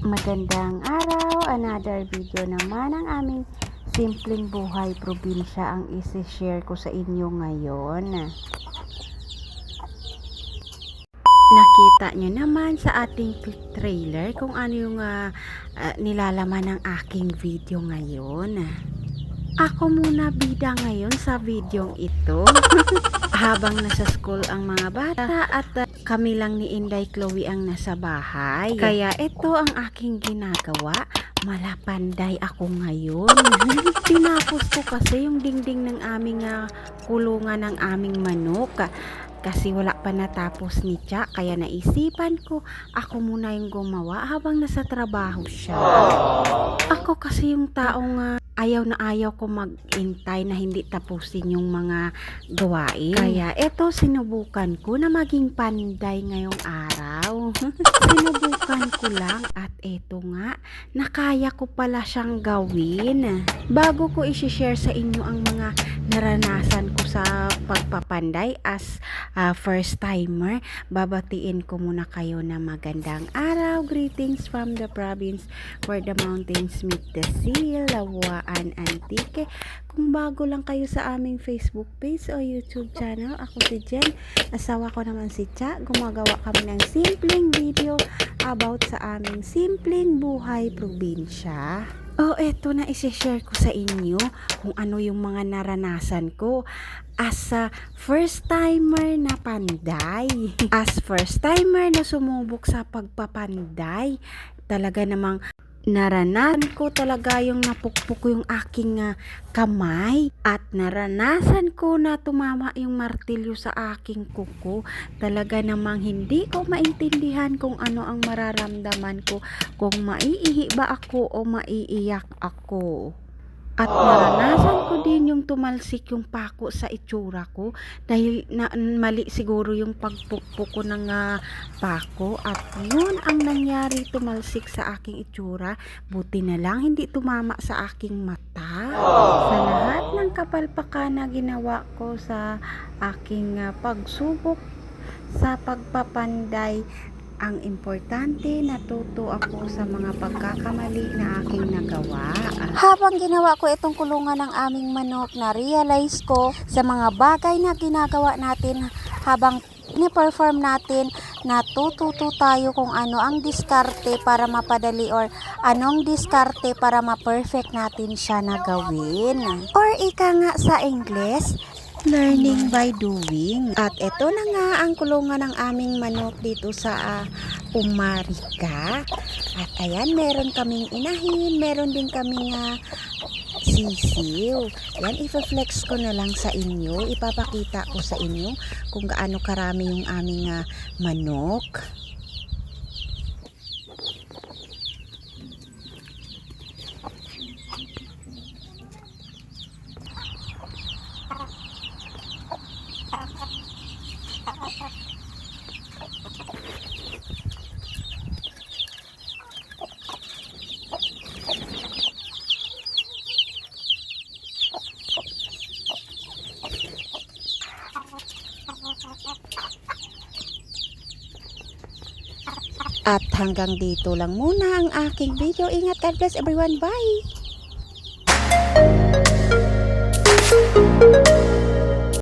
Magandang araw, another video naman ang aming simpleng buhay probinsya ang isi-share ko sa inyo ngayon. Nakita nyo naman sa ating trailer kung ano yung ah, ah, nilalaman ng aking video ngayon. Ako muna bida ngayon sa videong ito. Habang nasa school ang mga bata at ah, kami lang ni Inday Chloe ang nasa bahay. Kaya ito ang aking ginagawa. Malapanday ako ngayon. Tinapos ko kasi yung dingding ng aming ah, kulungan ng aming manok. Kasi wala pa natapos ni Cha, kaya naisipan ko, ako muna yung gumawa habang nasa trabaho siya. Ako kasi yung taong ah, ayaw na ayaw ko mag-intay na hindi tapusin yung mga gawain. Kaya eto, sinubukan ko na maging panday ngayong araw. sinubukan ko lang at eto nga, nakaya ko pala siyang gawin. Bago ko isi-share sa inyo ang mga naranasan ko sa pagpapanday as a first timer, babatiin ko muna kayo na magandang araw. Greetings from the province where the mountains meet the sea, Lawaan Antique. Kung bago lang kayo sa aming Facebook page o YouTube channel, ako si Jen. Asawa ko naman si Cha. Gumagawa kami ng simpleng video about sa aming simpleng buhay probinsya. Oh, eto na isi-share ko sa inyo kung ano yung mga naranasan ko as a first timer na panday. As first timer na sumubok sa pagpapanday, talaga namang naranasan ko talaga yung napukpok yung aking ah, kamay at naranasan ko na tumama yung martilyo sa aking kuko. Talaga namang hindi ko maintindihan kung ano ang mararamdaman ko kung maiihi ba ako o maiiyak ako. At naranasan din yung tumalsik yung pako sa itsura ko dahil na, mali siguro yung pagpukpok ko ng ah, pako. At yun ang nangyari tumalsik sa aking itsura. Buti na lang hindi tumama sa aking mata. Sa lahat ng kapalpakan na ginawa ko sa aking ah, pagsubok sa pagpapanday ang importante natuto ako sa mga pagkakamali na aking nagawa. Habang ginawa ko itong kulungan ng aming manok, na-realize ko sa mga bagay na ginagawa natin habang ni-perform natin, natututo tayo kung ano ang diskarte para mapadali or anong diskarte para ma-perfect natin siya na gawin. Or ika nga sa English, learning by doing. At ito na nga ang kulungan ng aming manok dito sa ah, Umarika. At ayan, meron kaming inahin, meron din kaming ah, sisiw. Yan, ipa-flex ko na lang sa inyo. Ipapakita ko sa inyo kung gaano karami yung aming ah, manok. At hanggang dito lang muna ang aking video. Ingat, God bless everyone. Bye!